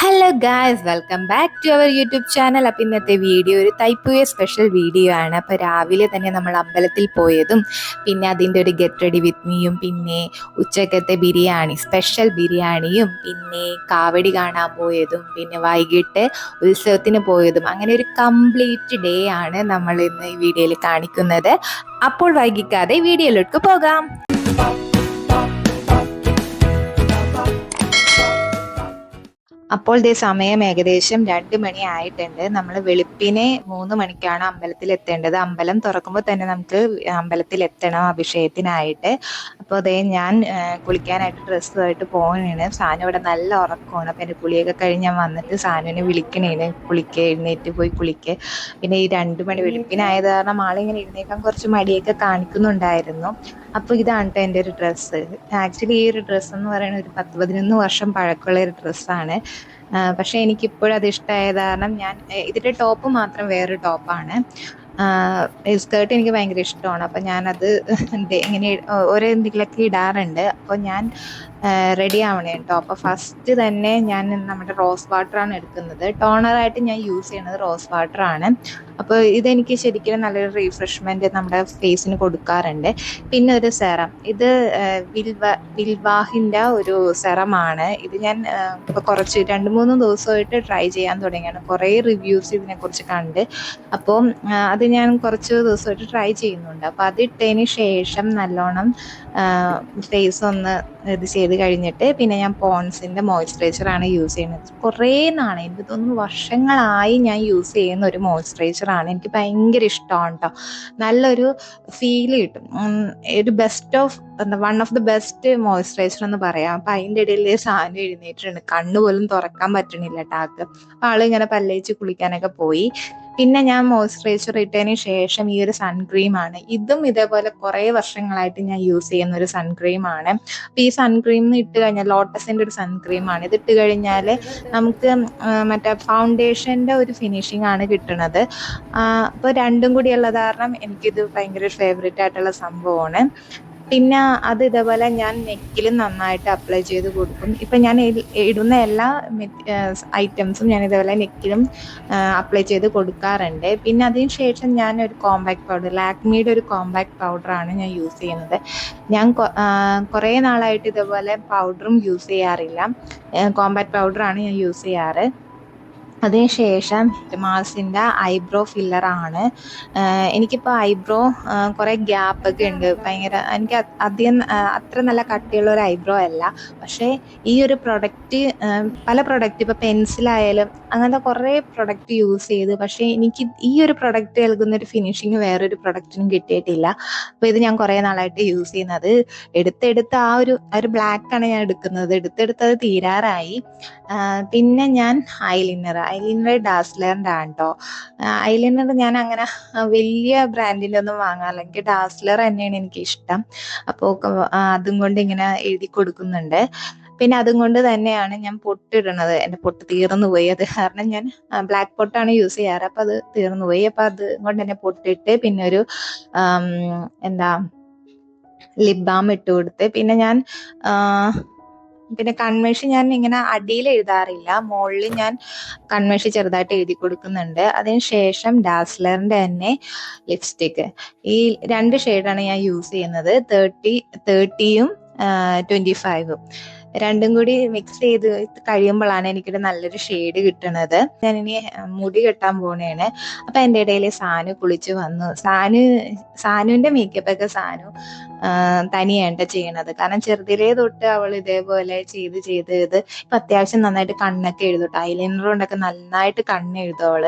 Hello guys welcome back to our YouTube channel അപ്പം ഇന്നത്തെ video ഒരു തൈപ്പൂയ സ്പെഷ്യൽ വീഡിയോ ആണ്. അപ്പോൾ രാവിലെ തന്നെ നമ്മൾ അമ്പലത്തിൽ പോയതും പിന്നെ അതിന്റെ ഒരു ഗെറ്റ് റെഡി വിത്ത് മീയും പിന്നെ ഉച്ചക്കത്തെ ബിരിയാണി സ്പെഷ്യൽ ബിരിയാണിയും പിന്നെ കാവടി കാണാൻ പോയതും പിന്നെ വൈകിട്ട് ഉത്സവത്തിന് പോയതും. അങ്ങനെ ഒരു കംപ്ലീറ്റ് ഡേ ആണ് നമ്മൾ ഇന്ന് ഈ വീഡിയോയിൽ കാണിക്കുന്നത്. അപ്പോൾ വൈകിക്കാതെ വീഡിയോയിലോട്ട് പോകാം. അപ്പോൾ ദേ സമയം ഏകദേശം രണ്ട് മണി ആയിട്ടുണ്ട്. നമ്മൾ വെളുപ്പിനെ മൂന്ന് മണിക്കാണ് അമ്പലത്തിൽ എത്തേണ്ടത്. അമ്പലം തുറക്കുമ്പോൾ തന്നെ നമുക്ക് അമ്പലത്തിൽ എത്തണം അഭിഷേകത്തിനായിട്ട്. അപ്പോൾ അതേ ഞാൻ കുളിക്കാനായിട്ട് ഡ്രസ്സ് ആയിട്ട് പോകണേണ് സാനു ഇവിടെ നല്ല ഉറക്കമാണ്. അപ്പം എന്റെ കുളിയൊക്കെ കഴിഞ്ഞ് ഞാൻ വന്നിട്ട് സാനുവിനെ വിളിക്കണേന്. കുളിക്കുക എഴുന്നേറ്റ് പോയി കുളിക്കുക പിന്നെ ഈ രണ്ട് മണി വെളുപ്പിനായത് കാരണം ആളിങ്ങനെ എഴുന്നേക്കാൻ കുറച്ച് മടിയൊക്കെ കാണിക്കുന്നുണ്ടായിരുന്നു. അപ്പോൾ ഇതാണ് കേട്ടോ എന്റെ ഒരു ഡ്രസ്സ് ആക്ച്വലി ഈ ഒരു ഡ്രസ്സ് എന്ന് പറയുന്നത് ഒരു പത്ത് പതിനൊന്ന് വർഷം പഴക്കമുള്ള ഒരു ഡ്രസ്സാണ് പക്ഷേ എനിക്കിപ്പോഴും അത് ഇഷ്ടമായത് കാരണം ഞാൻ ഇതിന്റെ ടോപ്പ് മാത്രം വേറൊരു ടോപ്പാണ് സ്കേർട്ട് എനിക്ക് ഭയങ്കര ഇഷ്ടമാണ്. അപ്പം ഞാനത് ദേ ഇങ്ങനെ ഓരോ എന്തെങ്കിലുമൊക്കെ ഇടാറുണ്ട്. അപ്പോൾ ഞാൻ റെഡി ആവണേ കേട്ടോ അപ്പോൾ ഫസ്റ്റ് തന്നെ ഞാൻ നമ്മുടെ റോസ് വാട്ടർ ആണ് എടുക്കുന്നത്. ടോണർ ആയിട്ട് ഞാൻ യൂസ് ചെയ്യുന്നത് റോസ് വാട്ടർ ആണ്. അപ്പോൾ ഇതെനിക്ക് ശരിക്കും നല്ലൊരു റീഫ്രഷ്മെന്റ് നമ്മുടെ ഫേസിന് കൊടുക്കാറുണ്ട്. പിന്നെ ഒരു സെറം ഇത് വിൽവ വിൽവാഹിന്റെ ഒരു സെറമാണ് ഇത് ഞാൻ ഇപ്പോൾ കുറച്ച് രണ്ട് മൂന്ന് ദിവസമായിട്ട് ട്രൈ ചെയ്യാൻ തുടങ്ങിയാണ്. കുറേ റിവ്യൂസ് ഇതിനെക്കുറിച്ച് കണ്ട്. അപ്പോൾ അത് ഞാൻ കുറച്ച് ദിവസമായിട്ട് ട്രൈ ചെയ്യുന്നുണ്ട്. അപ്പോൾ അതിട്ടതിന് ശേഷം നല്ലോണം ഫേസ് ഒന്ന് ഇത് ചെയ്ത് കഴിഞ്ഞിട്ട് പിന്നെ ഞാൻ പോൺസിന്റെ പോൺസിന്റെ മോയ്സ്ചറൈസറാണ് യൂസ് ചെയ്യുന്നത്. കുറേ നാളെ എനിക്ക് തോന്നുന്നു വർഷങ്ങളായി ഞാൻ യൂസ് ചെയ്യുന്ന ഒരു മോയ്സ്ചറൈസറാണ്. എനിക്ക് ഭയങ്കര ഇഷ്ടമാണ് കേട്ടോ നല്ലൊരു ഫീൽ കിട്ടും. ഒരു ബെസ്റ്റ് ഓഫ് എന്താ one of the best moisturiser എന്ന് പറയാം. അപ്പം അതിന്റെ ഇടയിൽ സാധനം എഴുന്നേറ്റിട്ടുണ്ട്. കണ്ണു പോലും തുറക്കാൻ പറ്റണില്ല ടാക്ക് അപ്പം ആൾ ഇങ്ങനെ പല്ലേച്ച് കുളിക്കാനൊക്കെ പോയി. പിന്നെ ഞാൻ മോയ്സ്ചറൈസർ ഇട്ടതിന് ശേഷം ഈ ഒരു സൺക്രീം ആണ്. ഇതും ഇതേപോലെ കുറേ വർഷങ്ങളായിട്ട് ഞാൻ യൂസ് ചെയ്യുന്ന ഒരു സൺക്രീം ആണ്. അപ്പം ഈ സൺക്രീം ഇട്ട് കഴിഞ്ഞാൽ ലോട്ടസിന്റെ ഒരു സൺക്രീമാണ് ഇത് ഇട്ട് കഴിഞ്ഞാൽ നമുക്ക് മറ്റേ ഫൗണ്ടേഷന്റെ ഒരു ഫിനിഷിംഗ് ആണ് കിട്ടുന്നത് അപ്പോൾ രണ്ടും കൂടി ഉള്ള കാരണം എനിക്കിത് ഭയങ്കര ഫേവറേറ്റ് ആയിട്ടുള്ള സംഭവമാണ്. പിന്നെ അത് ഇതേപോലെ ഞാൻ നെക്കിലും നന്നായിട്ട് അപ്ലൈ ചെയ്ത് കൊടുക്കും. ഇപ്പം ഞാൻ ഇടുന്ന എല്ലാ ഐറ്റംസും ഞാൻ ഇതേപോലെ നെക്കിലും അപ്ലൈ ചെയ്ത് കൊടുക്കാറുണ്ട്. പിന്നെ അതിന് ശേഷം ഞാൻ ഒരു കോമ്പാക്ട് പൗഡർ ലാക്മിയുടെ ഒരു കോമ്പാക്ട് പൗഡറാണ് ഞാൻ യൂസ് ചെയ്യുന്നത്. ഞാൻ കുറേ നാളായിട്ട് ഇതേപോലെ പൗഡറും യൂസ് ചെയ്യാറില്ല. കോമ്പാക്ട് പൗഡറാണ് ഞാൻ യൂസ് ചെയ്യാറ്. അതിനുശേഷം മാസിന്റെ ഐബ്രോ ഫില്ലറാണ് എനിക്കിപ്പോൾ ഐബ്രോ കുറേ ഗ്യാപ്പൊക്കെ ഉണ്ട്. ഭയങ്കര എനിക്ക് അധികം അത്ര നല്ല കട്ടിയുള്ള ഒരു ഐബ്രോ അല്ല. പക്ഷേ ഈ ഒരു പ്രൊഡക്റ്റ് പല പ്രൊഡക്റ്റ് ഇപ്പോൾ പെൻസിലായാലും അങ്ങനത്തെ കുറേ പ്രൊഡക്റ്റ് യൂസ് ചെയ്ത് പക്ഷേ എനിക്ക് ഈ ഒരു പ്രൊഡക്റ്റ് നൽകുന്ന ഒരു ഫിനിഷിങ് വേറൊരു പ്രൊഡക്റ്റിനും കിട്ടിയിട്ടില്ല. അപ്പോൾ ഇത് ഞാൻ കുറേ നാളായിട്ട് യൂസ് ചെയ്യുന്നത്. എടുത്തെടുത്ത് ആ ഒരു ഒരു ബ്ലാക്കാണ് ഞാൻ എടുക്കുന്നത്. എടുത്തെടുത്ത് അത് തീരാറായി. പിന്നെ ഞാൻ ഐലിനർ ഐലിനർ ഡാസ്ലറിന്റെ ആണ് കേട്ടോ ഐലിനർ ഞാൻ അങ്ങനെ വലിയ ബ്രാൻഡിന്റെ ഒന്നും വാങ്ങാറില്ല. എനിക്ക് ഡാസ്ലർ തന്നെയാണ് എനിക്ക് ഇഷ്ടം അപ്പോൾ അതും കൊണ്ട് ഇങ്ങനെ എഴുതി കൊടുക്കുന്നുണ്ട്. പിന്നെ അതും കൊണ്ട് തന്നെയാണ് ഞാൻ പൊട്ടിടുന്നത്. എന്റെ പൊട്ട് തീർന്നു പോയി. അത് കാരണം ഞാൻ ബ്ലാക്ക് പൊട്ടാണ് യൂസ് ചെയ്യാറ്. അപ്പം അത് തീർന്നു പോയി. അപ്പം അത് കൊണ്ട് തന്നെ പൊട്ടിട്ട് പിന്നെ ഒരു എന്താ ലിപ് ബാം ഇട്ട് കൊടുത്ത്. പിന്നെ ഞാൻ പിന്നെ കൺവേഷൻ ഞാൻ ഇങ്ങനെ അടിയിൽ എഴുതാറില്ല. മുകളിൽ ഞാൻ കൺവേഷൻ ചെറുതായിട്ട് എഴുതി കൊടുക്കുന്നുണ്ട്. അതിന് ശേഷം ഡാസ്ലറിന്റെ തന്നെ ലിപ്സ്റ്റിക്ക് ഈ രണ്ട് ഷെയ്ഡാണ് ഞാൻ യൂസ് ചെയ്യുന്നത്. തേർട്ടി തേർട്ടിയും ട്വന്റി ഫൈവും രണ്ടും കൂടി മിക്സ് ചെയ്ത് കഴിയുമ്പോഴാണ് എനിക്കൊരു നല്ലൊരു ഷെയ്ഡ് കിട്ടുന്നത് ഇനി മുടി കെട്ടാൻ പോണേണ്. അപ്പൊ എന്റെ ഇടയിൽ സാനു കുളിച്ചു വന്നു. സാനു സാനുവിന്റെ മേക്കപ്പ് ഒക്കെ സാനു തനിയാണ്ട ചെയ്യണത്. കാരണം ചെറുതിലേ തൊട്ട് അവൾ ഇതേപോലെ ചെയ്ത് ചെയ്ത് ചെയ്ത് ഇപ്പൊ അത്യാവശ്യം നന്നായിട്ട് കണ്ണൊക്കെ എഴുതും ഐലൈനർ കൊണ്ടൊക്കെ നന്നായിട്ട് കണ്ണ് എഴുതും അവൾ.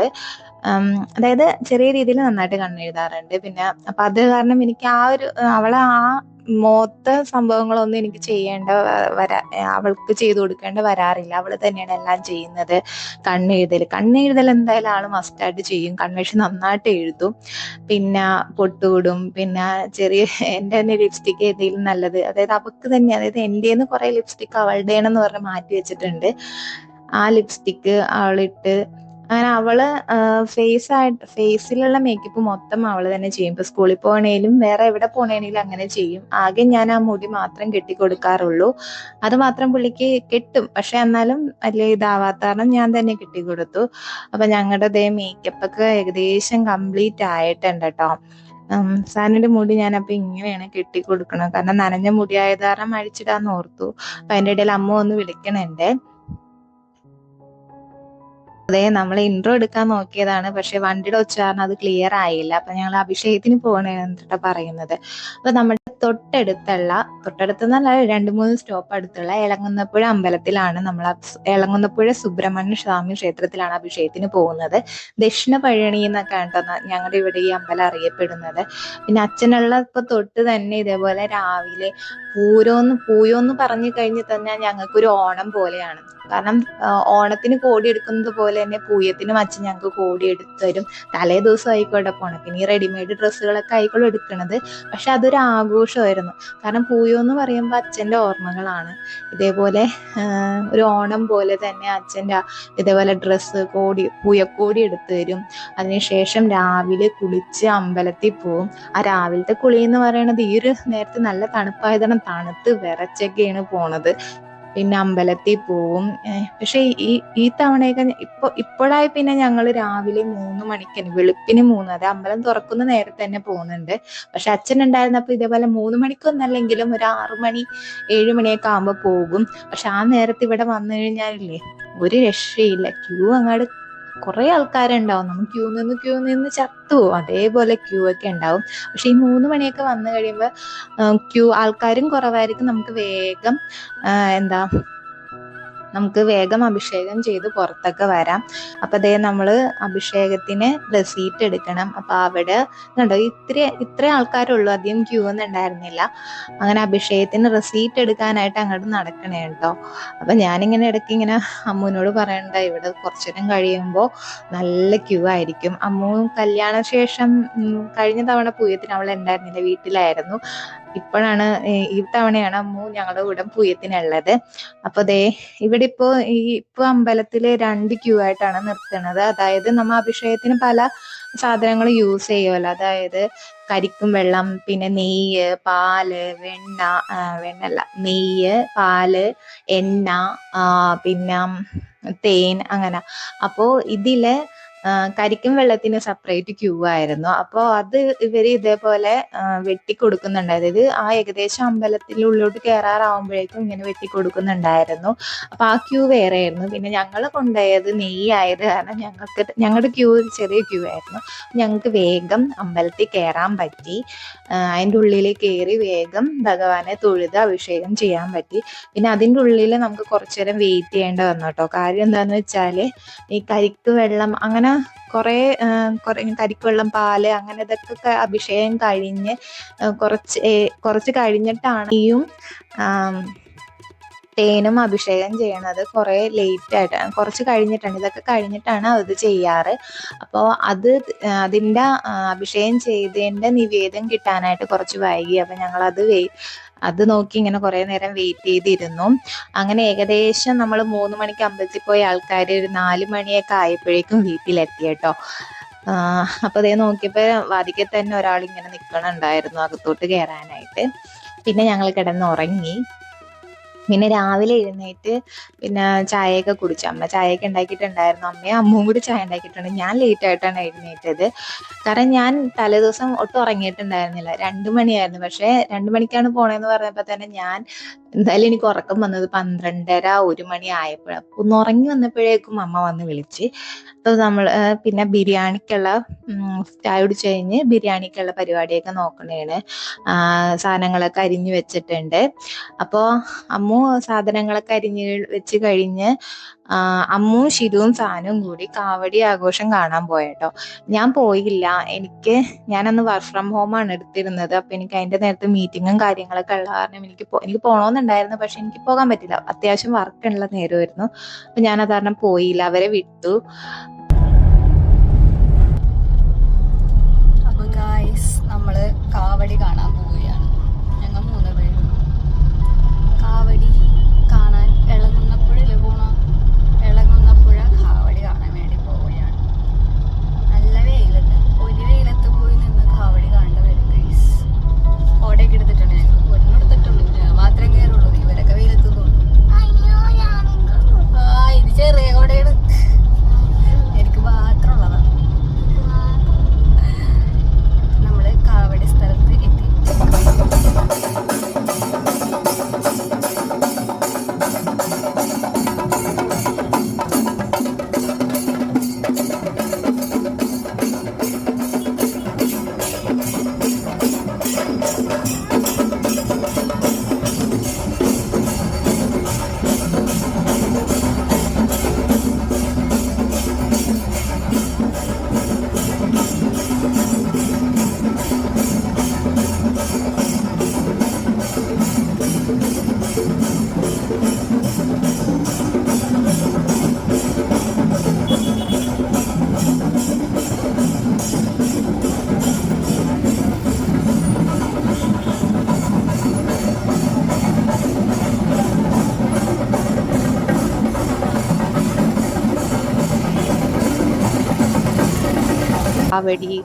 അതായത് ചെറിയ രീതിയിൽ നന്നായിട്ട് കണ്ണെഴുതാറുണ്ട് പിന്നെ അപ്പൊ അത് കാരണം എനിക്ക് ആ ഒരു അവളെ ആ മോത്ത സംഭവങ്ങളൊന്നും എനിക്ക് ചെയ്യേണ്ട വരാ അവൾക്ക് ചെയ്തു കൊടുക്കേണ്ട വരാറില്ല. അവൾ തന്നെയാണ് എല്ലാം ചെയ്യുന്നത്. കണ്ണെഴുതൽ കണ്ണെഴുതൽ എന്തായാലും ആൾ മസ്റ്റായിട്ട് ചെയ്യും. കൺവെൻഷൻ നന്നായിട്ട് എഴുതും. പിന്നെ പൊട്ടുവിടും. പിന്നെ ചെറിയ എന്റെ തന്നെ ലിപ്സ്റ്റിക്ക് ഏതെങ്കിലും നല്ലത്. അതായത് അവൾക്ക് തന്നെ അതായത് എന്റെന്ന് കുറെ ലിപ്സ്റ്റിക്ക് എന്ന് പറഞ്ഞ് മാറ്റി വെച്ചിട്ടുണ്ട്. ആ ലിപ്സ്റ്റിക്ക് അവളിട്ട് അങ്ങനെ അവൾ ഫേസ് ആയിട്ട് ഫേസിലുള്ള മേക്കപ്പ് മൊത്തം അവൾ തന്നെ ചെയ്യും. ഇപ്പൊ സ്കൂളിൽ പോകണേലും വേറെ എവിടെ പോണേലും അങ്ങനെ ചെയ്യും. ആകെ ഞാൻ ആ മുടി മാത്രം കെട്ടി കൊടുക്കാറുള്ളൂ അത് മാത്രം പുള്ളിക്ക് കെട്ടും. പക്ഷെ എന്നാലും വലിയ ഇതാവാത്ത കാരണം ഞാൻ തന്നെ കെട്ടി കൊടുത്തു അപ്പൊ ഞങ്ങളുടെ ദേ മേക്കപ്പ് ഒക്കെ ഏകദേശം കംപ്ലീറ്റ് ആയിട്ടുണ്ട് കേട്ടോ സാനിന്റെ മുടി ഞാൻ അപ്പൊ ഇങ്ങനെയാണ് കെട്ടി കൊടുക്കണം കാരണം നനഞ്ഞ മുടി ആയത് അഴിച്ചിടാന്ന് ഓർത്തു. അപ്പൊ അതിന്റെ ഇടയിൽ അമ്മ ഒന്ന് വിളിക്കണുണ്ട്. അതെ നമ്മൾ ഇൻട്രോ എടുക്കാൻ നോക്കിയതാണ്. പക്ഷെ വണ്ടിയുടെ ഉച്ചാരണം അത് ക്ലിയർ ആയില്ല. അപ്പൊ ഞങ്ങൾ അഭിഷേകത്തിന് പോകണേ എന്നിട്ടാ പറയുന്നത്. അപ്പൊ നമ്മുടെ തൊട്ടടുത്തുള്ള തൊട്ടടുത്തുനിന്നല്ല രണ്ട് മൂന്ന് സ്റ്റോപ്പ് അടുത്തുള്ള ഇളങ്ങുന്നപ്പുഴ അമ്പലത്തിലാണ് നമ്മൾ ഇളങ്ങുന്നപ്പുഴ സുബ്രഹ്മണ്യ സ്വാമി ക്ഷേത്രത്തിലാണ് അഭിഷേകത്തിന് പോകുന്നത്. ദക്ഷിണ പഴണി എന്നൊക്കെ കേട്ടോ ഞങ്ങളുടെ ഇവിടെ ഈ അമ്പലം അറിയപ്പെടുന്നത്. പിന്നെ അച്ഛനുള്ള ഇപ്പൊ തൊട്ട് തന്നെ ഇതേപോലെ രാവിലെ പൂരോന്ന് പൂയോന്ന് പറഞ്ഞു കഴിഞ്ഞ് തന്നെ ഞങ്ങൾക്കൊരു ഓണം പോലെയാണ്. കാരണം ഓണത്തിന് കോടി എടുക്കുന്നത് പോലെ തന്നെ പൂയത്തിനും അച്ഛൻ ഞങ്ങൾക്ക് കോടി എടുത്തു തരും. തലേ ദിവസം ആയിക്കോട്ടെ ഓണത്തിന് ഈ റെഡിമെയ്ഡ് ഡ്രസ്സുകളൊക്കെ ആയിക്കോളും എടുക്കണത്. പക്ഷെ അതൊരു ആഘോഷമായിരുന്നു. കാരണം പൂയോ എന്ന് പറയുമ്പോൾ അച്ഛന്റെ ഓർമ്മകളാണ്. ഇതേപോലെ ഒരു ഓണം പോലെ തന്നെ അച്ഛന്റെ ഇതേപോലെ ഡ്രസ്സ് കോടി പൂയക്കോടി എടുത്തു തരും. അതിനുശേഷം രാവിലെ കുളിച്ച് അമ്പലത്തിൽ പോവും. ആ രാവിലത്തെ കുളി എന്ന് പറയുന്നത് ഈ ഒരു നേരത്തെ നല്ല തണുപ്പായതാണ് തണുത്ത് വിറച്ചൊക്കെയാണ് പോണത്. പിന്നെ അമ്പലത്തിൽ പോവും. പക്ഷെ ഈ ഈ തവണയൊക്കെ ഇപ്പൊ ഇപ്പോഴായി പിന്നെ ഞങ്ങൾ രാവിലെ മൂന്ന് മണിക്ക് വെളുപ്പിന് മൂന്ന് അത് അമ്പലം തുറക്കുന്ന നേരത്തെ തന്നെ പോകുന്നുണ്ട്. പക്ഷെ അച്ഛൻ ഉണ്ടായിരുന്നപ്പോ ഇതേപോലെ മൂന്ന് മണിക്കൊന്നല്ലെങ്കിലും ഒരു ആറു മണി ഏഴു മണിയൊക്കെ ആകുമ്പോൾ പോകും. പക്ഷെ ആ നേരത്ത് ഇവിടെ വന്നു കഴിഞ്ഞാലില്ലേ ഒരു രക്ഷയില്ല. ക്യൂ അങ്ങോട്ട് കുറെ ആൾക്കാരുണ്ടാവും. നമ്മൾ ക്യൂ നിന്ന് ക്യൂ നിന്ന് ചത്തു അതേപോലെ ക്യൂ ഒക്കെ ഉണ്ടാവും. പക്ഷെ ഈ മൂന്ന് മണിയൊക്കെ വന്നു കഴിയുമ്പോൾ ക്യൂ ആൾക്കാരും കുറവായിരിക്കും. നമുക്ക് വേഗം എന്താ നമുക്ക് വേഗം അഭിഷേകം ചെയ്ത് പുറത്തൊക്കെ വരാം. അപ്പൊ അതേ നമ്മൾ അഭിഷേകത്തിന് റെസീറ്റ് എടുക്കണം. അപ്പൊ അവിടെ കണ്ടോ ഇത്ര ഇത്ര ആൾക്കാരുള്ളൂ. അധികം ക്യൂ ഒന്നും ഉണ്ടായിരുന്നില്ല. അങ്ങനെ അഭിഷേകത്തിന് റെസീറ്റ് എടുക്കാനായിട്ട് അങ്ങോട്ട് നടക്കണേ കേട്ടോ. അപ്പൊ ഞാനിങ്ങനെ ഇടയ്ക്ക് ഇങ്ങനെ അമ്മുവിനോട് പറയണ്ട ഇവിടെ കുറച്ചു നേരം കഴിയുമ്പോൾ നല്ല ക്യൂ ആയിരിക്കും. അമ്മു കല്യാണ ശേഷം കഴിഞ്ഞ തവണ പൂയത്തിന് അവൾ ഉണ്ടായിരുന്നില്ല വീട്ടിലായിരുന്നു. ഇപ്പോഴാണ് ഈ തവണയാണ് അമ്മു ഞങ്ങളുടെ കൂടെ പൂയത്തിനുള്ളത്. അപ്പൊ ദേ ഇവിടെ ഇപ്പോ ഈ ഇപ്പൊ അമ്പലത്തിൽ രണ്ട് ക്യൂ ആയിട്ടാണ് നിർത്തുന്നത്. അതായത് നമ്മ അഭിഷേകത്തിന് പല സാധനങ്ങൾ യൂസ് ചെയ്യുമല്ലോ അതായത് കരിക്കും വെള്ളം പിന്നെ നെയ്യ് പാൽ വെണ്ണ വെണ്ണല്ല നെയ്യ് പാൽ എണ്ണ പിന്നെ തേൻ അങ്ങനെ. അപ്പോ ഇതിൽ കരിക്കും വെള്ളത്തിന് സെപ്പറേറ്റ് ക്യൂ ആയിരുന്നു. അപ്പോൾ അത് ഇവർ ഇതേപോലെ വെട്ടിക്കൊടുക്കുന്നുണ്ട്. അതായത് ആ ഏകദേശം അമ്പലത്തിൽ ഉള്ളിലോട്ട് കയറാറാവുമ്പോഴേക്കും ഇങ്ങനെ വെട്ടിക്കൊടുക്കുന്നുണ്ടായിരുന്നു. അപ്പൊ ആ ക്യൂ വേറെ ആയിരുന്നു പിന്നെ ഞങ്ങൾ കൊണ്ടുപോയത് നെയ്യായത് കാരണം ഞങ്ങൾക്ക് ഞങ്ങളുടെ ക്യൂ ചെറിയ ക്യൂ ആയിരുന്നു. ഞങ്ങൾക്ക് വേഗം അമ്പലത്തിൽ കയറാൻ പറ്റി. അതിന്റെ ഉള്ളിൽ കയറി വേഗം ഭഗവാനെ തൊഴുത് അഭിഷേകം ചെയ്യാൻ പറ്റി. പിന്നെ അതിന്റെ ഉള്ളിൽ നമുക്ക് കുറച്ചു നേരം വെയിറ്റ് ചെയ്യേണ്ട വന്നു കേട്ടോ. കാര്യം എന്താണെന്ന് വെച്ചാൽ ഈ കരിക്ക് വെള്ളം അങ്ങനെ കുറെ കുറെ കരിക്കുവെള്ളം പാൽ അങ്ങനെ ഇതൊക്കെ അഭിഷേകം കഴിഞ്ഞ് കുറച്ച് കുറച്ച് കഴിഞ്ഞിട്ടാണ് ഈയും തേനും അഭിഷേകം ചെയ്യണത്. കുറെ ലേറ്റ് ആയിട്ട് കുറച്ച് കഴിഞ്ഞിട്ടാണ് ഇതൊക്കെ കഴിഞ്ഞിട്ടാണ് അത് ചെയ്യാറ്. അപ്പോൾ അത് അതിന്റെ അഭിഷേകം ചെയ്തതിന്റെ നിവേദം കിട്ടാനായിട്ട് കുറച്ച് വൈകി. അപ്പം ഞങ്ങളത് വേ അത് നോക്കി ഇങ്ങനെ കുറെ നേരം വെയിറ്റ് ചെയ്തിരുന്നു. അങ്ങനെ ഏകദേശം നമ്മൾ മൂന്ന് മണിക്ക് അമ്പലത്തിൽ പോയ ആൾക്കാർ ഒരു നാല് മണിയൊക്കെ ആയപ്പോഴേക്കും വീട്ടിലെത്തി കേട്ടോ. അപ്പൊ അതേ നോക്കിയപ്പോ വാതിക്കെ തന്നെ ഒരാൾ ഇങ്ങനെ നിൽക്കണുണ്ടായിരുന്നു അകത്തോട്ട് കയറാനായിട്ട് പിന്നെ ഞങ്ങൾ കിടന്ന് ഉറങ്ങി പിന്നെ രാവിലെ എഴുന്നേറ്റ് പിന്നെ ചായയൊക്കെ കുടിച്ചു. അമ്മ ചായയൊക്കെ ഉണ്ടാക്കിയിട്ടുണ്ടായിരുന്നു. അമ്മയും അമ്മയും കൂടി ചായ ഉണ്ടാക്കിയിട്ടുണ്ട്. ഞാൻ ലേറ്റ് ആയിട്ടാണ് എഴുന്നേറ്റത്. കാരണം ഞാൻ തലേദിവസം ഒട്ടും ഉറങ്ങിയിട്ടുണ്ടായിരുന്നില്ല. രണ്ടു മണിയായിരുന്നു. പക്ഷേ രണ്ടു മണിക്കാണ് പോണേന്ന് പറഞ്ഞപ്പോൾ തന്നെ ഞാൻ എന്തായാലും എനിക്ക് ഉറക്കം വന്നത് പന്ത്രണ്ടര ഒരു മണി ആയപ്പോഴാണ് ഒന്ന് ഉറങ്ങി വന്നപ്പോഴേക്കും അമ്മ വന്ന് വിളിച്ച് അപ്പോൾ നമ്മൾ പിന്നെ ബിരിയാണിക്കുള്ള ചായ കുടിച്ച് കഴിഞ്ഞ് ബിരിയാണിക്കുള്ള പരിപാടിയൊക്കെ നോക്കണേണ്. സാധനങ്ങളൊക്കെ അരിഞ്ഞു വെച്ചിട്ടുണ്ട്. അപ്പോൾ അമ്മു സാധനങ്ങളൊക്കെ അരിഞ്ഞ് വെച്ച് കഴിഞ്ഞ് അമ്മും ഷിരുവും സാനും കൂടി കാവടി ആഘോഷം കാണാൻ പോയട്ടോ. ഞാൻ പോയില്ല. എനിക്ക് ഞാനന്ന് വർക്ക് ഫ്രം ഹോം ആണ് എടുത്തിരുന്നത്. അപ്പൊ എനിക്ക് അതിന്റെ നേരത്തെ മീറ്റിങ്ങും കാര്യങ്ങളൊക്കെ ഉള്ള കാരണം എനിക്ക് എനിക്ക് പോകണമെന്നുണ്ടായിരുന്നു പക്ഷെ എനിക്ക് പോകാൻ പറ്റില്ല. അത്യാവശ്യം വർക്ക് ഉള്ള നേരമായിരുന്നു. അപ്പൊ ഞാൻ അത് കാരണം പോയില്ല. അവരെ വിട്ടു. അപ്പൊ നമ്മൾ കാവടി കാണാൻ പോവുകയാണ്.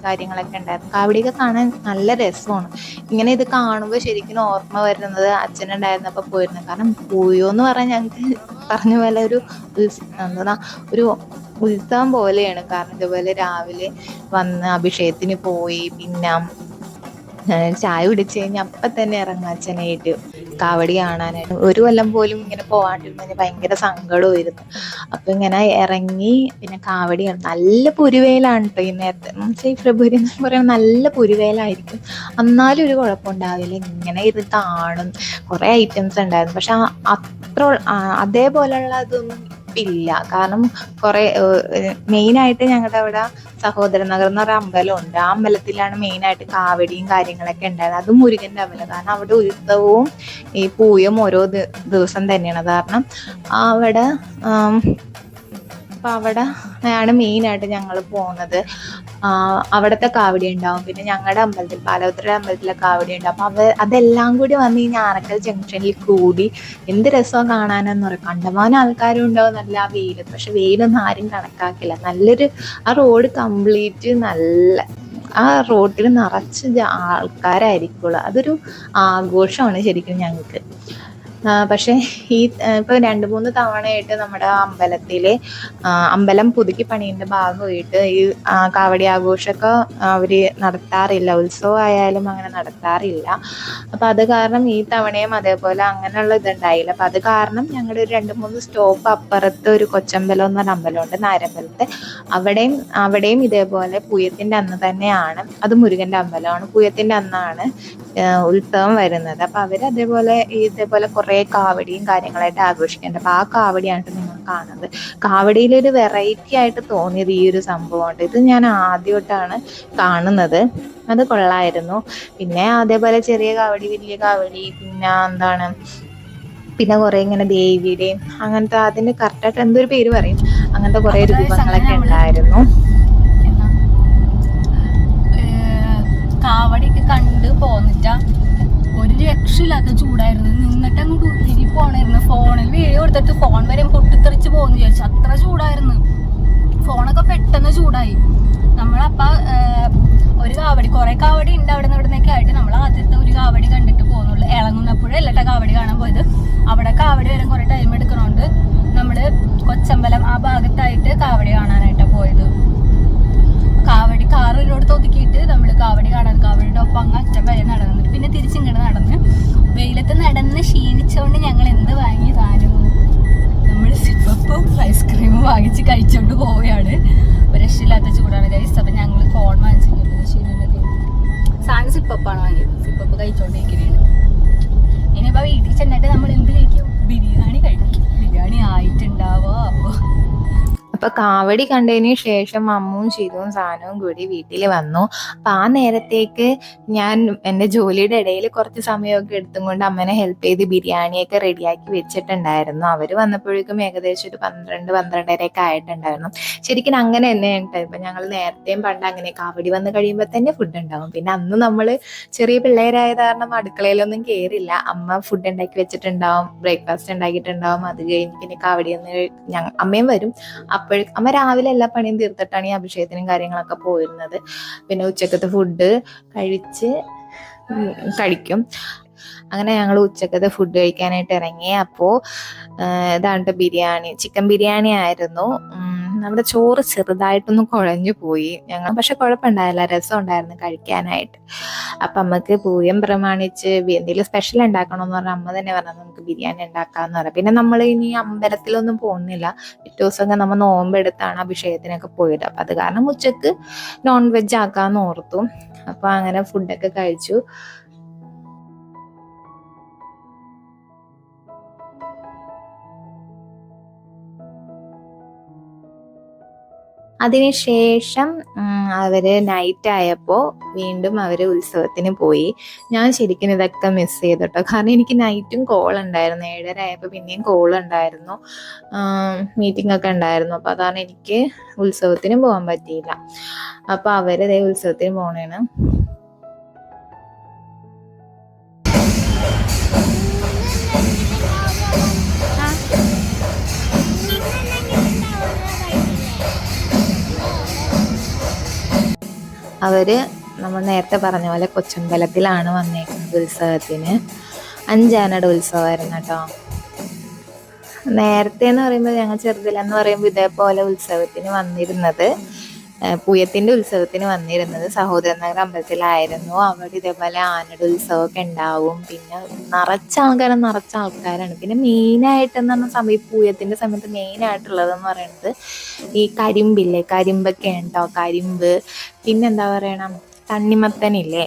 കാര്യങ്ങളൊക്കെ ഉണ്ടായിരുന്നു. കാവടിയൊക്കെ കാണാൻ നല്ല രസമാണ്. ഇങ്ങനെ ഇത് കാണുമ്പോൾ ശരിക്കും ഓർമ്മ വരുന്നത് അച്ഛനുണ്ടായിരുന്നപ്പോൾ പോയിരുന്നു. കാരണം പോയോ എന്ന് പറഞ്ഞാൽ ഞങ്ങൾക്ക് പറഞ്ഞ പോലെ ഒരു എന്താ ഒരു ഉത്സവം പോലെയാണ്. കാരണം ഇതുപോലെ രാവിലെ വന്ന് അഭിഷേകത്തിന് പോയി പിന്നെ ആ, ചായ കുടിച്ച് കഴിഞ്ഞാൽ അപ്പം തന്നെ ഇറങ്ങും അച്ഛനായിട്ട് കാവടി കാണാനായിട്ട്. ഒരു കൊല്ലം പോലും ഇങ്ങനെ പോവാണ്ടിരുന്നതിന് ഭയങ്കര സങ്കടമായിരുന്നു. അപ്പൊ ഇങ്ങനെ ഇറങ്ങി പിന്നെ കാവടി നല്ല പുരുവേലാണ് കേട്ടോ ഈ നേരത്തെ. ഈ ഫെബ്രുവരി എന്ന് പറയുന്നത് നല്ല പുരുവേലായിരിക്കും എന്നാലും ഒരു കുഴപ്പമുണ്ടാവില്ല. ഇങ്ങനെ ഇത് കാണും. കുറെ ഐറ്റംസ് ഉണ്ടായിരുന്നു. പക്ഷെ അത്ര അതേപോലെയുള്ള ഇതൊന്നും ഇല്ല. കാരണം കുറെ മെയിനായിട്ട് ഞങ്ങളുടെ അവിടെ സഹോദര നഗർ എന്ന് പറയുന്ന അമ്പലമുണ്ട്. ആ അമ്പലത്തിലാണ് മെയിനായിട്ട് കാവടിയും കാര്യങ്ങളൊക്കെ ഉണ്ടായത് അത് മുരുകന്റെ അമ്പലം. കാരണം അവിടെ ഉത്സവവും ഈ പൂയം ഓരോ ദിവസം തന്നെയാണ്. കാരണം അവിടെ അപ്പൊ അവിടെ ആണ് മെയിനായിട്ട് ഞങ്ങൾ പോകുന്നത് അവിടുത്തെ കാവടി ഉണ്ടാവും. പിന്നെ ഞങ്ങളുടെ അമ്പലത്തിൽ പാലവത്ര അമ്പലത്തിലെ കാവടി ഉണ്ടാവും അപ്പൊ അവ അതെല്ലാം കൂടി വന്ന് ഈ ഞാറക്കൽ ജംഗ്ഷനിൽ കൂടി എന്ത് രസമാണ് കാണാനെന്ന് പറയും. കണ്ടമാനം ആൾക്കാരും ഉണ്ടാവും നല്ല ആ വെയിലത്ത്. പക്ഷെ വെയിലൊന്നും ആരും കണക്കാക്കില്ല. നല്ലൊരു ആ റോഡ് കംപ്ലീറ്റ് നല്ല ആ റോഡിൽ നിറച്ച് ആൾക്കാരായിരിക്കുള്ളൂ. അതൊരു ആഘോഷമാണ് ശരിക്കും ഞങ്ങൾക്ക് പക്ഷെ ഈ ഇപ്പോൾ ഇപ്പൊ രണ്ട് മൂന്ന് തവണയായിട്ട് നമ്മുടെ അമ്പലത്തിലെ അമ്പലം പുതുക്കി പണിയുടെ ഭാഗമായിട്ട് ഈ കാവടി ആഘോഷമൊക്കെ അവർ നടത്താറില്ല. ഉത്സവം ആയാലും അങ്ങനെ നടത്താറില്ല. അപ്പൊ അത് കാരണം ഈ തവണയും അതേപോലെ അങ്ങനെയുള്ള ഇതുണ്ടായില്ല. അപ്പൊ അത് കാരണം ഞങ്ങളുടെ ഒരു രണ്ട് മൂന്ന് സ്റ്റോപ്പ് അപ്പുറത്ത് ഒരു കൊച്ചമ്പലം എന്ന് പറഞ്ഞ അമ്പലമുണ്ട് നാരമ്പലത്തെ. അവിടെയും അവിടെയും ഇതേപോലെ പൂയത്തിന്റെ അന്ന് തന്നെയാണ്. അത് മുരുകന്റെ അമ്പലമാണ്. പൂയത്തിന്റെ അന്നാണ് ഉത്സവം വരുന്നത്. അപ്പൊ അവർ അതേപോലെ ഇതേപോലെ കുറെ കാവടിയും കാര്യങ്ങളായിട്ട് ആഘോഷിക്കുന്നുണ്ട് അപ്പൊ ആ കാവടിയാണ് നിങ്ങൾ കാണുന്നത്. കാവടിയിലൊരു വെറൈറ്റി ആയിട്ട് തോന്നിയത് ഈ ഒരു സംഭവമുണ്ട് ഇത് ഞാൻ ആദ്യമായിട്ടാണ് കാണുന്നത്. അത് കൊള്ളായിരുന്നു. പിന്നെ അതേപോലെ ചെറിയ കാവടി വലിയ കാവടി പിന്നെ എന്താണ് പിന്നെ കുറെ ഇങ്ങനെ ദേവിയുടെയും അങ്ങനത്തെ അതിന് കറക്റ്റായിട്ട് എന്തൊരു പേര് പറയും. അങ്ങനത്തെ കുറെ രൂപങ്ങളൊക്കെ ഉണ്ടായിരുന്നു. കാവടിയൊക്കെ കണ്ട് പോന്നിട്ട ഒരു രക്ഷയില്ലാത്ത ചൂടായിരുന്നു. നിന്നിട്ട് അങ്ങോട്ട് ഉരുകി പോണായിരുന്നു. ഫോണിൽ വീഡിയോ എടുത്തിട്ട് ഫോൺ വരെ പൊട്ടിത്തെറിച്ച് പോകുന്നു വിചാരിച്ചു. അത്ര ചൂടായിരുന്നു. ഫോണൊക്കെ പെട്ടെന്ന് ചൂടായി. നമ്മളപ്പ ഒരു കാവടി കുറെ കാവടി ഉണ്ട് അവിടെ നിന്ന് ഇവിടുന്നൊക്കെ ആയിട്ട്. നമ്മൾ ആദ്യത്തെ ഒരു കാവടി കണ്ടിട്ട് പോകുന്നുള്ളൂ. ഇളങ്ങുന്നപ്പോഴേ അല്ലട്ട കാവടി കാണാൻ പോയത്. അവിടെ കാവടി വരെ കുറെ ടൈം എടുക്കണോണ്ട് നമ്മൾ കൊച്ചമ്പലം ആ ഭാഗത്തായിട്ട് കാവടി കാണാനായിട്ട് പോയത്. കാവടി കാറിനോട് ഒതുക്കിയിട്ട് നമ്മൾ കാവടി കാണാൻ കാവടിയുടെ ഒപ്പം അങ്ങ് അറ്റം വരെ നടന്ന്. വെയിലത്ത് നടന്ന് ക്ഷീണിച്ചോണ്ട് ഞങ്ങൾ എന്ത് വാങ്ങി നമ്മൾ സിപ്പപ്പും ഐസ്ക്രീമും വാങ്ങിച്ച് കഴിച്ചോണ്ട് പോവുകയാണ്. രക്ഷയില്ലാത്ത ചൂടാണ് കഴിച്ചത് അപ്പൊ ഞങ്ങൾ ഫോൺ വാങ്ങിച്ചിട്ടുണ്ട്. ശരിയാണ് സാധനം സിപ്പപ്പാണ് വാങ്ങിയത്. സിപ്പപ്പ് കഴിച്ചോണ്ടിരിക്കുകയാണ് ഇനിയിപ്പോ വീട്ടിൽ ചെന്നിട്ട് നമ്മൾ എന്ത് കഴിക്കും? ബിരിയാണി കഴിക്കും. ബിരിയാണി ആയിട്ടുണ്ടാവോ അപ്പൊ കാവടി കണ്ടതിന് ശേഷം അമ്മും ശിതുവും സാധനവും കൂടി വീട്ടിൽ വന്നു. അപ്പൊ ആ നേരത്തേക്ക് ഞാൻ എന്റെ ജോലിയുടെ ഇടയിൽ കുറച്ച് സമയമൊക്കെ എടുത്തും കൊണ്ട് അമ്മനെ ഹെൽപ്പ് ചെയ്ത് ബിരിയാണിയൊക്കെ റെഡിയാക്കി വെച്ചിട്ടുണ്ടായിരുന്നു. അവർ വന്നപ്പോഴേക്കും ഏകദേശം ഒരു പന്ത്രണ്ട് പന്ത്രണ്ടരയൊക്കെ ആയിട്ടുണ്ടായിരുന്നു. ശരിക്കും അങ്ങനെ തന്നെ ഉണ്ടായി ഇപ്പൊ ഞങ്ങൾ നേരത്തെയും പണ്ട് അങ്ങനെ കാവടി വന്ന് കഴിയുമ്പോൾ തന്നെ ഫുഡ് ഉണ്ടാവും. പിന്നെ അന്ന് നമ്മൾ ചെറിയ പിള്ളേരായത് കാരണം അടുക്കളയിലൊന്നും കയറില്ല അമ്മ ഫുഡ് ഉണ്ടാക്കി വെച്ചിട്ടുണ്ടാവും ബ്രേക്ക്ഫാസ്റ്റ് ഉണ്ടാക്കിയിട്ടുണ്ടാവും. അത് കഴിഞ്ഞ് പിന്നെ കാവടി വന്ന് അമ്മയും വരും. അപ്പോഴേക്കും അമ്മ രാവിലെ എല്ലാ പണിയും തീർത്തിട്ടാണ് ഈ അഭിഷേകത്തിനും കാര്യങ്ങളൊക്കെ പോയിരുന്നത്. പിന്നെ ഉച്ചക്കത്തെ ഫുഡ് കഴിച്ച് കഴിക്കും. അങ്ങനെ ഞങ്ങൾ ഉച്ചക്കത്തെ ഫുഡ് കഴിക്കാനായിട്ട് ഇറങ്ങി. അപ്പോൾ ഇതാണ് ബിരിയാണി. ചിക്കൻ ബിരിയാണി ആയിരുന്നു. നമ്മുടെ ചോറ് ചെറുതായിട്ടൊന്നും കുഴഞ്ഞു പോയി. ഞങ്ങൾ പക്ഷെ കുഴപ്പമുണ്ടായില്ല. രസം ഉണ്ടായിരുന്നു കഴിക്കാനായിട്ട്. അപ്പം അമ്മയ്ക്ക് പൂയം പ്രമാണിച്ച് എന്തെങ്കിലും സ്പെഷ്യൽ ഉണ്ടാക്കണമെന്ന് പറഞ്ഞാൽ അമ്മ തന്നെ പറഞ്ഞു നമുക്ക് ബിരിയാണി ഉണ്ടാക്കാമെന്ന് പറയാം പിന്നെ നമ്മൾ ഇനി അമ്പലത്തിലൊന്നും പോകുന്നില്ല. പിറ്റേ ദിവസമൊക്കെ നമ്മൾ നോമ്പെടുത്താണ് അഭിഷേകത്തിനൊക്കെ പോയത്. അപ്പം അത് കാരണം ഉച്ചയ്ക്ക് നോൺ വെജ് ആക്കാമെന്ന് ഓർത്തു. അപ്പോൾ അങ്ങനെ ഫുഡൊക്കെ കഴിച്ചു. അതിനുശേഷം അവർ നൈറ്റ് ആയപ്പോൾ വീണ്ടും അവർ ഉത്സവത്തിന് പോയി. ഞാൻ ശരിക്കും ഇതൊക്കെ മിസ് ചെയ്തിട്ടോ. കാരണം എനിക്ക് നൈറ്റും കോൾ ഉണ്ടായിരുന്നു. ഏഴര ആയപ്പോൾ പിന്നെയും കോൾ ഉണ്ടായിരുന്നു. മീറ്റിംഗ് ഒക്കെ ഉണ്ടായിരുന്നു. അപ്പോൾ അതാണ് എനിക്ക് ഉത്സവത്തിന് പോകാൻ പറ്റിയില്ല. അപ്പോൾ അവരതേ ഉത്സവത്തിന് പോണേണ്. അവർ നമ്മൾ നേരത്തെ പറഞ്ഞ പോലെ കൊച്ചമ്പലത്തിലാണ് വന്നേക്കുന്നത് ഉത്സവത്തിന്. അഞ്ചാനയുടെ ഉത്സവമായിരുന്നു കേട്ടോ. നേരത്തെ എന്ന് പറയുമ്പോൾ ഞങ്ങൾ ചെറുതിലെന്ന് പറയുമ്പോൾ ഇതേപോലെ ഉത്സവത്തിന് വന്നിരുന്നത്. ഏഹ് പൂയത്തിന്റെ ഉത്സവത്തിന് വന്നിരുന്നത് സഹോദരനഗർ അമ്പലത്തിലായിരുന്നു. അവിടെ ഇതേപോലെ ആനയുടെ ഉത്സവമൊക്കെ ഉണ്ടാവും. പിന്നെ നിറച്ച ആൾക്കാരും നിറച്ച ആൾക്കാരാണ്. പിന്നെ മെയിനായിട്ടെന്ന് പറഞ്ഞ സമയം ഈ പൂയത്തിന്റെ സമയത്ത് മെയിനായിട്ടുള്ളതെന്ന് പറയുന്നത് ഈ കരിമ്പില്ലേ? കരിമ്പൊക്കെ ഉണ്ടോ കരിമ്പ്. പിന്നെന്താ പറയണം? തണ്ണിമത്തനില്ലേ?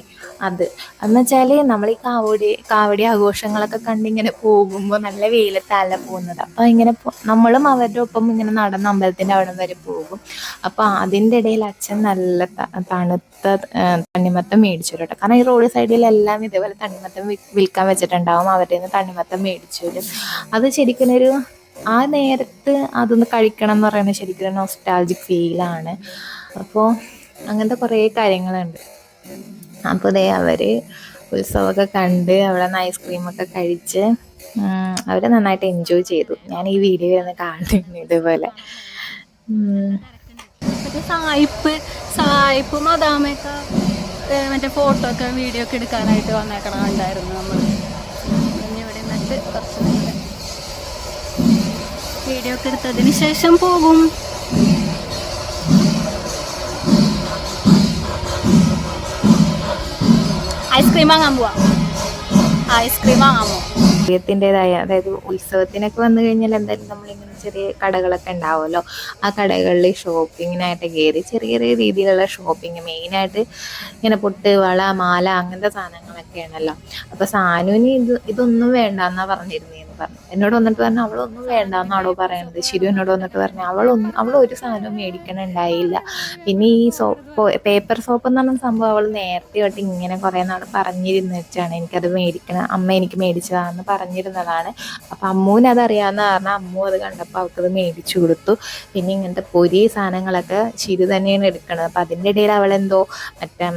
അത്. എന്ന് വെച്ചാൽ നമ്മൾ ഈ കാവടി കാവടി ആഘോഷങ്ങളൊക്കെ കണ്ടിങ്ങനെ പോകുമ്പോൾ നല്ല വെയിലത്തല്ല പോകുന്നത്. അപ്പോൾ ഇങ്ങനെ നമ്മളും അവരുടെ ഒപ്പം ഇങ്ങനെ നടന്ന് അമ്പലത്തിന്റെ അവിടെ വരെ പോകും. അപ്പോൾ അതിന്റെ ഇടയിൽ അച്ഛൻ നല്ല തണുത്ത തണ്ണിമത്തം മേടിച്ചു കേട്ടോ കാരണം ഈ റോഡ് സൈഡിലെല്ലാം ഇതേപോലെ തണ്ണിമത്തം വിൽക്കാൻ വെച്ചിട്ടുണ്ടാവും. അവരുടെ നിന്ന് തണ്ണിമത്തം മേടിച്ചു വരും അത് ശരിക്കും ഒരു ആ നേരത്ത് അതൊന്ന് കഴിക്കണം എന്ന് പറയുന്നത് ശരിക്കും നോസ്റ്റാൾജിക് ഫീലാണ് അപ്പോൾ അങ്ങനത്തെ കുറേ കാര്യങ്ങളുണ്ട്. അപ്പോൾ ദേ അവർ ഉത്സവമൊക്കെ കണ്ട് അവിടെ നിന്ന് ഐസ്ക്രീമൊക്കെ കഴിച്ച് അവർ നന്നായിട്ട് എൻജോയ് ചെയ്തു. ഞാൻ ഈ വീഡിയോ ഒന്ന് കാണുന്നു ഇതുപോലെ. സായിപ്പ് സായിപ്പ് മദാമയൊക്കെ മറ്റേ ഫോട്ടോ ഒക്കെ വീഡിയോ ഒക്കെ എടുക്കാനായിട്ട് വന്നേക്കണമുണ്ടായിരുന്നു നമ്മൾ ഇവിടെ നിന്നിട്ട് കുറച്ച് വീഡിയോ ഒക്കെ എടുത്തതിന് ശേഷം പോകും. ഐസ്ക്രീം വാങ്ങാൻ പോവാം. ഐസ്ക്രീം വാങ്ങാൻ പോവാം. അതായത് ഉത്സവത്തിനൊക്കെ വന്നു കഴിഞ്ഞാൽ എന്തായാലും നമ്മളിങ്ങനെ ചെറിയ കടകളൊക്കെ ഉണ്ടാവുമല്ലോ. ആ കടകളിൽ ഷോപ്പിങ്ങിനായിട്ട് കയറി ചെറിയ ചെറിയ രീതിയിലുള്ള ഷോപ്പിംഗ് മെയിനായിട്ട് ഇങ്ങനെ പൊട്ട് വള മാല അങ്ങനത്തെ സാധനങ്ങളൊക്കെയാണല്ലോ. അപ്പോൾ സാനുവിന് ഇത് ഇതൊന്നും വേണ്ട എന്നാ പറഞ്ഞിരുന്നേ എന്ന് പറഞ്ഞു. എന്നോട് വന്നിട്ട് പറഞ്ഞു അവളൊന്നും വേണ്ട എന്നാണോ പറയണത്? ശിരു എന്നോട് വന്നിട്ട് പറഞ്ഞു അവളൊന്നും അവൾ ഒരു സാധനവും മേടിക്കണുണ്ടായില്ല. പിന്നെ ഈ സോപ്പ് പേപ്പർ സോപ്പ് എന്ന് പറഞ്ഞ സംഭവം അവൾ നേരത്തെ തൊട്ട് ഇങ്ങനെ കുറേ നാൾ പറഞ്ഞിരുന്ന വെച്ചാണ് എനിക്കത് മേടിക്കണം അമ്മ എനിക്ക് മേടിച്ചതാണെന്ന് പറഞ്ഞിരുന്നതാണ്. അപ്പം അമ്മൂന് അത് പറഞ്ഞാൽ അമ്മു അത് കണ്ടപ്പോൾ അവൾക്കത് മേടിച്ചു കൊടുത്തു. പിന്നെ ഇങ്ങനത്തെ പൊരി സാധനങ്ങളൊക്കെ ചിരി തന്നെയാണ് എടുക്കണത്. അപ്പം അതിന്റെ ഇടയിൽ അവളെന്തോ മറ്റേ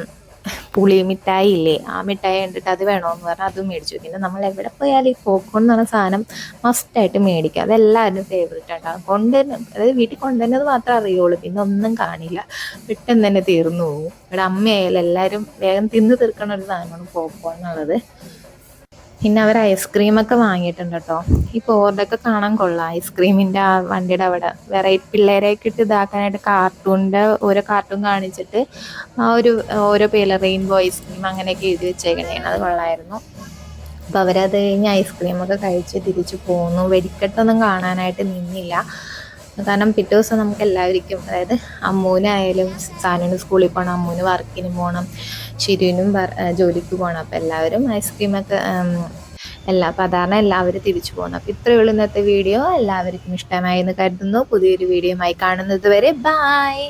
പുളി മിഠായി ഇല്ലേ ആ മിഠായി കണ്ടിട്ട് അത് വേണമെന്ന് പറഞ്ഞാൽ അതും മേടിച്ചു. പിന്നെ നമ്മൾ എവിടെ പോയാലും ഈ പോപ്കോൺ എന്ന് പറഞ്ഞ സാധനം മസ്റ്റായിട്ട് മേടിക്കുക അതെല്ലാവരും ഫേവറേറ്റ് ആയിട്ടാണ് കൊണ്ടുവരുന്ന അതായത് വീട്ടിൽ കൊണ്ടുവരുന്നത് മാത്രമേ അറിയുള്ളൂ. പിന്നെ ഒന്നും കാണില്ല. പെട്ടെന്ന് തന്നെ തീർന്നു പോകും. ഇവിടെ അമ്മയായാലും എല്ലാവരും വേഗം തിന്ന് തീർക്കണ ഒരു സാധനമാണ് പോപ്കോൺ എന്നുള്ളത്. പിന്നെ അവർ ഐസ്ക്രീമൊക്കെ വാങ്ങിയിട്ടുണ്ട് കേട്ടോ ഈ ബോർഡൊക്കെ കാണാൻ കൊള്ളാം. ഐസ്ക്രീമിന്റെ ആ വണ്ടിയുടെ അവിടെ. വെറൈറ്റി പിള്ളേരെയൊക്കെ ഇട്ട് ഇതാക്കാനായിട്ട് കാർട്ടൂണിന്റെ ഓരോ കാർട്ടൂൺ കാണിച്ചിട്ട് ആ ഒരു ഓരോ പേര് റെയിൻബോ ഐസ്ക്രീം അങ്ങനെയൊക്കെ എഴുതി വെച്ചേക്കണേണ് അത് കൊള്ളായിരുന്നു. അപ്പോൾ അവരത് കഴിഞ്ഞ് ഐസ്ക്രീമൊക്കെ കഴിച്ച് തിരിച്ചു പോന്നു. വെടിക്കെട്ടൊന്നും കാണാനായിട്ട് നിന്നില്ല. കാരണം പിറ്റേ ദിവസം നമുക്ക് എല്ലാവർക്കും അതായത് അമ്മൂനായാലും സാനുവിന് സ്കൂളിൽ പോകണം അമ്മൂന് വർക്കിന് പോകണം ഷിരുവിനും ജോലിക്ക് പോകണം അപ്പം എല്ലാവരും ഐസ്ക്രീമൊക്കെ എല്ലാ സാധാരണ എല്ലാവരും തിരിച്ചു പോകണം അപ്പം ഇത്രയേ ഉള്ളൂ ഇന്നത്തെ വീഡിയോ എല്ലാവർക്കും ഇഷ്ടമായി എന്ന് കരുതുന്നു. പുതിയൊരു വീഡിയോയുമായി കാണുന്നത് വരെ ബായ്